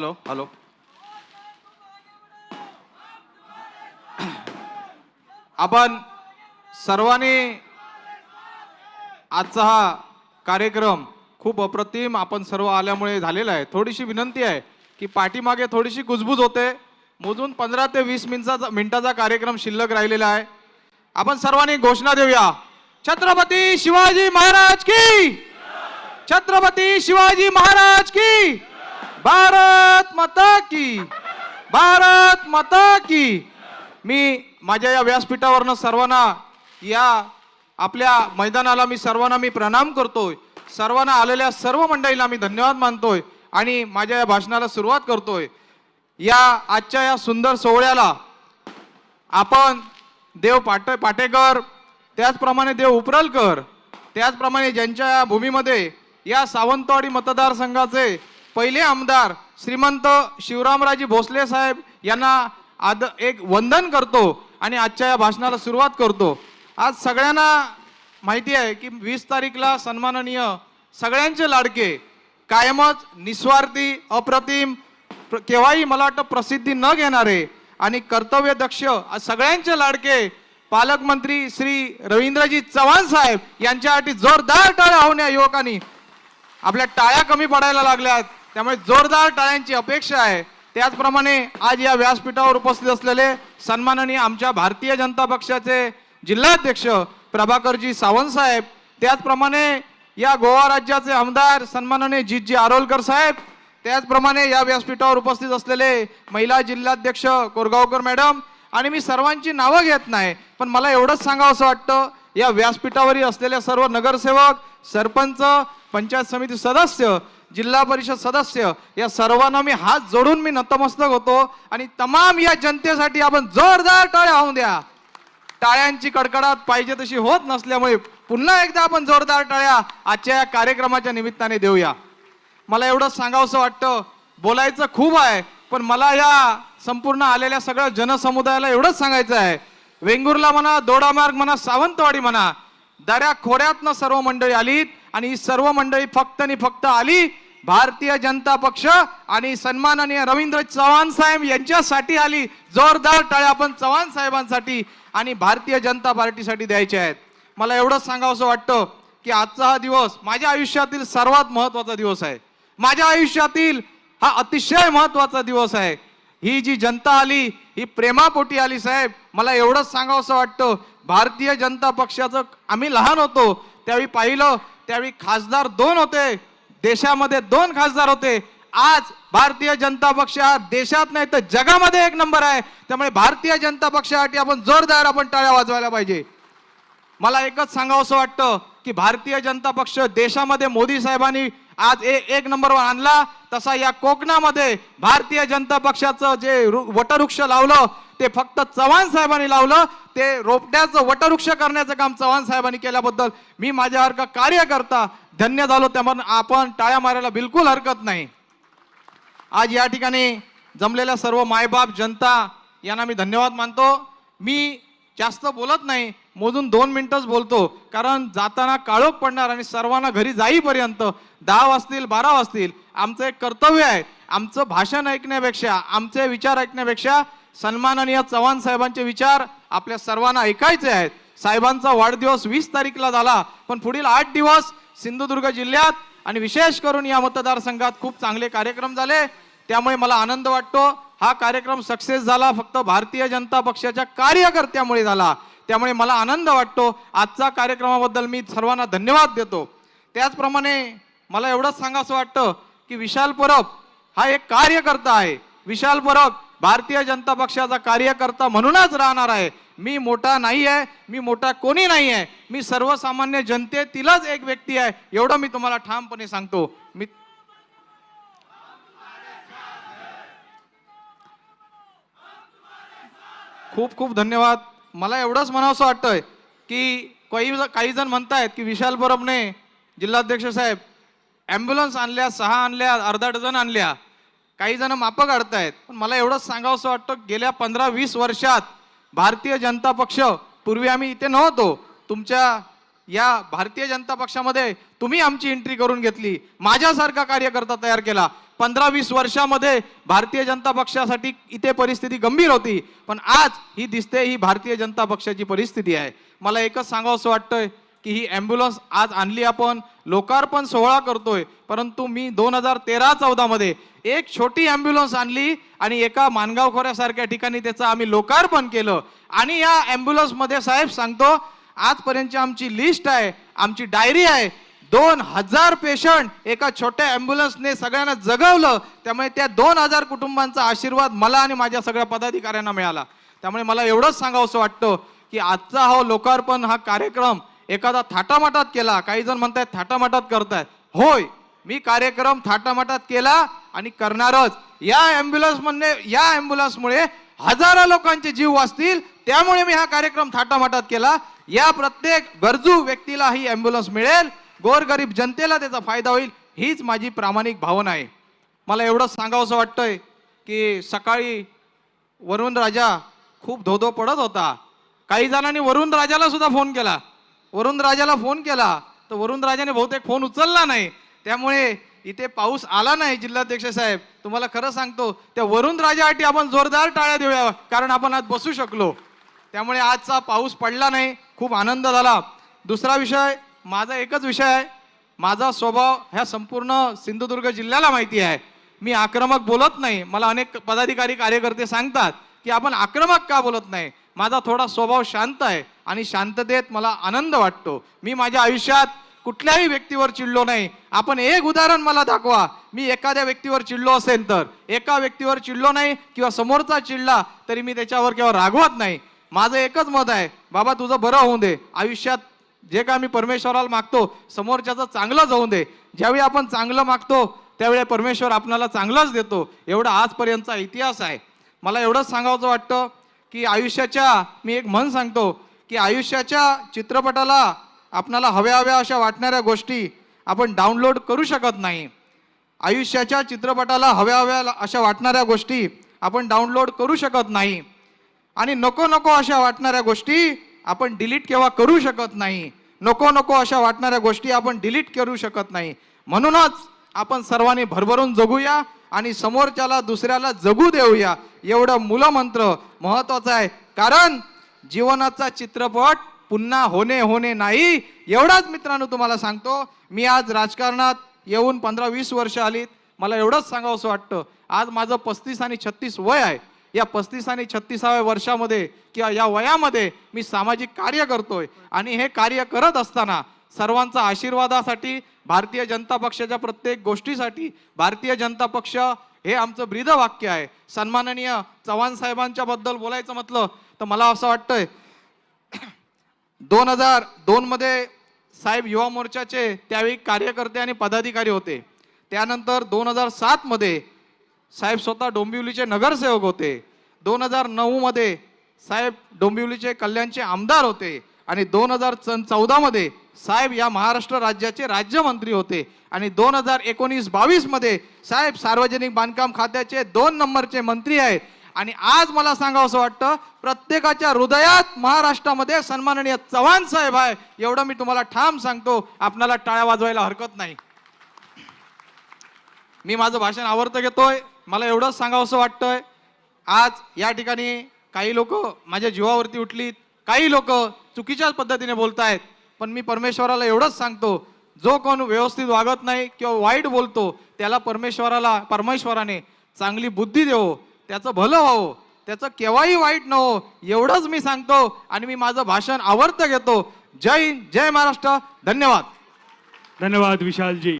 Hello hello आपण सर्वांनी आजचा हा कार्यक्रम खूप अप्रतिम आपण सर्व आल्यामुळे झालेला आहे. थोडीशी विनंती आहे की पाठीमागे थोडीशी कुजबूज होते. मोजून पंधरा ते वीस मिनिटाचा मिनिटाचा कार्यक्रम शिल्लक राहिलेला आहे. आपण सर्वांनी घोषणा देऊया. छत्रपती शिवाजी महाराज की! छत्रपती शिवाजी महाराज की! भारत माता की भारत माता की. मी माझ्या या व्यासपीठावरनं सर्वांना या आपल्या मैदानाला मी सर्वांना मी प्रणाम करतोय. सर्वांना आलेल्या सर्व मंडळीला मी धन्यवाद मानतोय आणि माझ्या या भाषणाला सुरुवात करतोय. या आजच्या या सुंदर सोहळ्याला आपण देव पाटे पाटेकर त्याचप्रमाणे देव उपरलकर त्याचप्रमाणे ज्यांच्या या भूमीमध्ये या सावंतवाडी मतदारसंघाचे पहिले आमदार श्रीमंत शिवरामराजी भोसले साहेब यांना आद एक वंदन करतो आणि आजच्या या भाषणाला सुरुवात करतो. आज सगळ्यांना माहिती आहे की वीस तारीखला सन्माननीय सगळ्यांचे लाडके कायमच निस्वार्थी अप्रतिम प्र- केव्हाही मला वाटतं प्रसिद्धी न घेणारे आणि कर्तव्यदक्ष दक्ष सगळ्यांचे लाडके पालकमंत्री श्री रवींद्रजी चव्हाण साहेब यांच्यासाठी जोरदार टाळ्या होऊन या युवकांनी. आपल्या टाळ्या कमी पडायला लागल्यात. त्यामुळे जोरदार टाळ्यांची अपेक्षा आहे. त्याचप्रमाणे आज या व्यासपीठावर उपस्थित असलेले सन्माननीय आमच्या भारतीय जनता पक्षाचे जिल्हाध्यक्ष प्रभाकरजी सावंत साहेब त्याचप्रमाणे या गोवा राज्याचे आमदार सन्माननीय जितजी आरोलकर साहेब त्याचप्रमाणे या व्यासपीठावर उपस्थित असलेले महिला जिल्हाध्यक्ष कोरगावकर मॅडम आणि मी सर्वांची नावं घेत नाही पण मला एवढंच सांगावं असं वाटतं या व्यासपीठावरील असलेल्या सर्व नगरसेवक सरपंच पंचायत समिती सदस्य जिल्हा परिषद सदस्य या सर्वांना मी हात जोडून मी नतमस्तक होतो. आणि तमाम या जनतेसाठी आपण जोरदार टाळ्या होऊन द्या. टाळ्यांची कडकडाट पाहिजे तशी होत नसल्यामुळे पुन्हा एकदा आपण जोरदार टाळ्या आजच्या या कार्यक्रमाच्या निमित्ताने देऊया. मला एवढं सांगावंसं वाटतं. बोलायचं खूप आहे पण मला या संपूर्ण आलेल्या सगळ्या जनसमुदायाला एवढंच सांगायचं आहे. वेंगुर्ला म्हणा दोडामार्ग म्हणा सावंतवाडी म्हणा दऱ्या खोऱ्यातनं सर्व मंडळी आलीत. आणि ही सर्व मंडळी फक्त आणि फक्त आली. भारतीय जनता पक्ष आणि सन्माननीय रवींद्र चव्हाण साहेब यांच्यासाठी आली. जोरदार टाळ्या आपण चव्हाण साहेबांसाठी आणि भारतीय जनता पार्टीसाठी द्यायचे आहेत. मला एवढंच सांगावंसं वाटतं की आजचा हा दिवस माझ्या आयुष्यातील सर्वात महत्त्वाचा दिवस आहे. माझ्या आयुष्यातील हा अतिशय महत्त्वाचा दिवस आहे. ही जी जनता आली ही प्रेमापोटी आली साहेब मला एवढंच सांगावंसं वाटतं. भारतीय जनता पक्षाचं आम्ही लहान होतो त्यावेळी पाहिलं त्यावेळी खासदार दोन होते. देशामध्ये दोन खासदार होते. आज भारतीय जनता पक्ष हा देशात नाही तर जगामध्ये एक नंबर आहे. त्यामुळे भारतीय जनता पक्षासाठी आपण जोरदार आपण टाळ्या वाजवायला पाहिजे. मला एकच सांगावंसं वाटतं की भारतीय जनता पक्ष देशामध्ये मोदी साहेबांनी आज ए, एक नंबरवर आणला. तसा या कोकणामध्ये भारतीय जनता पक्षाचं जे रु- वटवृक्ष लावलं ते फक्त चव्हाण साहेबांनी लावलं ते रोपट्याचं वटवृक्ष करण्याचं काम चव्हाण साहेबांनी केल्याबद्दल मी माझ्यासारखा कार्यकर्ता धन्य झालो त्यामुळे आपण टाळ्या मारायला बिलकुल हरकत नाही. आज या ठिकाणी जमलेल्या सर्व मायबाप जनता यांना मी धन्यवाद मानतो. मी जास्त बोलत नाही मोजून दोन मिनटंच बोलतो कारण जाताना काळोख पडणार आणि सर्वांना घरी जाईपर्यंत दहा वाजतील बारा वाजतील. आमचं एक कर्तव्य आहे. आमचं भाषण ऐकण्यापेक्षा आमचे विचार ऐकण्यापेक्षा सन्माननीय चव्हाण साहेबांचे विचार आपल्या सर्वांना ऐकायचे आहेत. साहेबांचा वाढदिवस वीस तारीखला झाला पण पुढील आठ दिवस सिंधुदुर्ग जिल्ह्यात आणि विशेष करून या मतदारसंघात खूप चांगले कार्यक्रम झाले. त्यामुळे मला आनंद वाटतो. हा कार्यक्रम सक्सेस झाला फक्त भारतीय जनता पक्षाच्या कार्यकर्त्यामुळे झाला. त्यामुळे मला आनंद वाटतो. आजचा कार्यक्रमाबद्दल मी सर्वांना धन्यवाद देतो. त्याचप्रमाणे मला एवढंच सांगावंसं वाटतं की विशाल परब हा एक कार्यकर्ता आहे. विशाल परब भारतीय जनता पक्षाचा कार्यकर्ता म्हणूनच राहणार आहे. मी मोठा नाही आहे मी मोठा कोणी नाही आहे. मी सर्वसामान्य जनतेतीलच एक व्यक्ती आहे. एवढं मी तुम्हाला ठामपणे सांगतो. मी खूप खूप धन्यवाद. मला एवढंच म्हणावंसं वाटतंय की काही काही जण म्हणतायत की विशाल परबने जिल्हाध्यक्ष साहेब ॲम्ब्युलन्स आणल्या सहा आणल्या अर्धा डझन आणल्या. काही जण मापं काढतायत पण मला एवढंच सांगावंसं वाटतं गेल्या पंधरा वीस वर्षात भारतीय जनता पक्ष पूर्वी आम्ही इथे नव्हतो तुमच्या या भारतीय जनता पक्षामध्ये तुम्ही आमची एंट्री करून घेतली माझ्यासारखा कार्यकर्ता तयार केला. पंधरा वीस वर्षामध्ये भारतीय जनता पक्षासाठी इथे परिस्थिती गंभीर होती पण आज ही दिसते ही भारतीय जनता पक्षाची परिस्थिती आहे. मला एकच सांगावं असं वाटतंय की ही ॲम्ब्युलन्स आज आणली आपण लोकार्पण सोहळा करतोय परंतु मी दोन हजार तेरा चौदामध्ये एक छोटी ॲम्ब्युलन्स आणली आणि एका मानगाव खोऱ्यासारख्या ठिकाणी त्याचं आम्ही लोकार्पण केलं. आणि या ॲम्ब्युलन्समध्ये साहेब सांगतो आजपर्यंतची आमची लिस्ट आहे आमची डायरी आहे. दोन हजार पेशंट एका छोट्या ॲम्ब्युलन्सने सगळ्यांना जगवलं. त्यामुळे त्या दोन हजार कुटुंबांचा आशीर्वाद मला आणि माझ्या सगळ्या पदाधिकाऱ्यांना मिळाला. त्यामुळे मला एवढंच सांगावंसं वाटतं की आजचा हा लोकार्पण हा कार्यक्रम एखादा थाटामाटात केला काही जण म्हणतायत थाटामाटात करतायत. होय मी कार्यक्रम थाटामाटात केला आणि करणारच. या ॲम्ब्युलन्समध्ये या ॲम्ब्युलन्समुळे हजारो लोकांचे जीव वाचतील त्यामुळे मी हा कार्यक्रम थाटामाटात केला. या प्रत्येक गरजू व्यक्तीला ही ॲम्ब्युलन्स मिळेल. गोरगरीब जनतेला त्याचा फायदा होईल हीच माझी प्रामाणिक भावना आहे. मला एवढंच सांगावंसं वाटतंय की सकाळी वरुण राजा खूप धोधो पडत होता. काही जणांनी वरुण राजाला सुद्धा फोन केला. वरुण राजाला फोन केला तर वरुण राजाने बहुतेक फोन उचलला नाही. त्यामुळे इथे पाऊस आला नाही जिल्हाध्यक्ष साहेब. तुम्हाला खरं सांगतो त्या वरुण राजासाठी आपण जोरदार टाळ्या देऊया कारण आपण आज बसू शकलो. त्यामुळे आजचा पाऊस पडला नाही खूप आनंद झाला. दुसरा विषय माझा एकच विषय आहे. माझा स्वभाव ह्या संपूर्ण सिंधुदुर्ग जिल्ह्याला माहिती आहे. मी आक्रमक बोलत नाही. मला अनेक पदाधिकारी कार्यकर्ते सांगतात की आपण आक्रमक का बोलत नाही? माझा थोडा स्वभाव शांत आहे आणि शांततेत मला आनंद वाटतो. मी माझ्या आयुष्यात कुठल्याही व्यक्तीवर चिडलो नाही. आपण एक उदाहरण मला दाखवा. मी एखाद्या व्यक्तीवर चिडलो असेल तर. एका व्यक्तीवर चिडलो नाही किंवा समोरचा चिडला तरी मी त्याच्यावर किंवा रागवत नाही. माझं एकच मत आहे बाबा तुझं बरं होऊ दे. आयुष्यात जे काय मी परमेश्वराला मागतो समोरच्याचं चांगलंच होऊन दे. ज्यावेळी आपण चांगलं मागतो त्यावेळी परमेश्वर आपणाला चांगलंच देतो. एवढा आजपर्यंतचा इतिहास आहे. मला एवढंच सांगावं वाटतं. की आयुष्याच्या मी एक म्हण सांगतो की आयुष्याच्या चित्रपटाला आपणाला हव्या हव्या अशा वाटणाऱ्या गोष्टी आपण डाउनलोड करू शकत नाही. आयुष्याच्या चित्रपटाला हव्या हव्या अशा वाटणाऱ्या गोष्टी आपण डाउनलोड करू शकत नाही. आणि नको नको अशा वाटणाऱ्या गोष्टी आपण डिलीट केव्हा करू शकत नाही. नको नको अशा वाटणाऱ्या गोष्टी आपण डिलीट करू शकत नाही. म्हणूनच आपण सर्वांनी भरभरून जगूया आणि समोरच्याला दुसऱ्याला जगू देऊया. एवढं मूलमंत्र महत्वाचं आहे. कारण जीवनाचा चित्रपट पुन्हा होणे होणे नाही एवढाच मित्रांनो तुम्हाला सांगतो. मी आज राजकारणात येऊन पंधरा वीस वर्ष आलीत. मला एवढंच सांगावंसं वाटतं. आज माझं पस्तीस आणि छत्तीस वय आहे. या पस्तीस आणि छत्तीसाव्या वर्षामध्ये किंवा या वयामध्ये मी सामाजिक कार्य करतोय. आणि हे कार्य करत असताना सर्वांचा आशीर्वादासाठी भारतीय जनता पक्षाच्या प्रत्येक गोष्टीसाठी भारतीय जनता पक्ष हे आमचं ब्रीदवाक्य आहे. सन्माननीय चव्हाण साहेबांच्या बद्दल बोलायचं म्हटलं तर मला असं वाटतंय दोन हजार दोनमध्ये साहेब युवा मोर्चाचे त्यावेळी कार्यकर्ते आणि पदाधिकारी होते. त्यानंतर दोन हजार सातमध्ये साहेब स्वतः डोंबिवलीचे नगरसेवक होते. दोन हजार नऊमध्ये साहेब डोंबिवलीचे कल्याणचे आमदार होते. आणि दोन हजार चौदा चौदामध्ये साहेब या महाराष्ट्र राज्याचे राज्यमंत्री होते. आणि दोन हजार एकोणीस बावीसमध्ये साहेब सार्वजनिक बांधकाम खात्याचे दोन नंबरचे मंत्री आहेत. आणि आज मला सांगावं असं वाटतं प्रत्येकाच्या हृदयात महाराष्ट्रामध्ये सन्माननीय चव्हाण साहेब आहे. एवढं मी तुम्हाला ठाम सांगतो आपणाला टाळ्या वाजवायला हरकत नाही. मी माझं भाषण आवडतं घेतोय. मला एवढंच सांगावंसं वाटतंय. आज या ठिकाणी काही लोक माझ्या जीवावरती उठलीत. काही लोक चुकीच्याच पद्धतीने बोलतायत. पण मी परमेश्वराला एवढंच सांगतो जो कोण व्यवस्थित वागत नाही किंवा वाईट बोलतो त्याला परमेश्वराला परमेश्वराने चांगली बुद्धी देवो त्याचं भलं व्हावं त्याचं केव्हाही वाईट न हो एवढंच मी सांगतो आणि मी माझं भाषण आवर्त घेतो. जय हिंद जय महाराष्ट्र धन्यवाद. धन्यवाद विशालजी.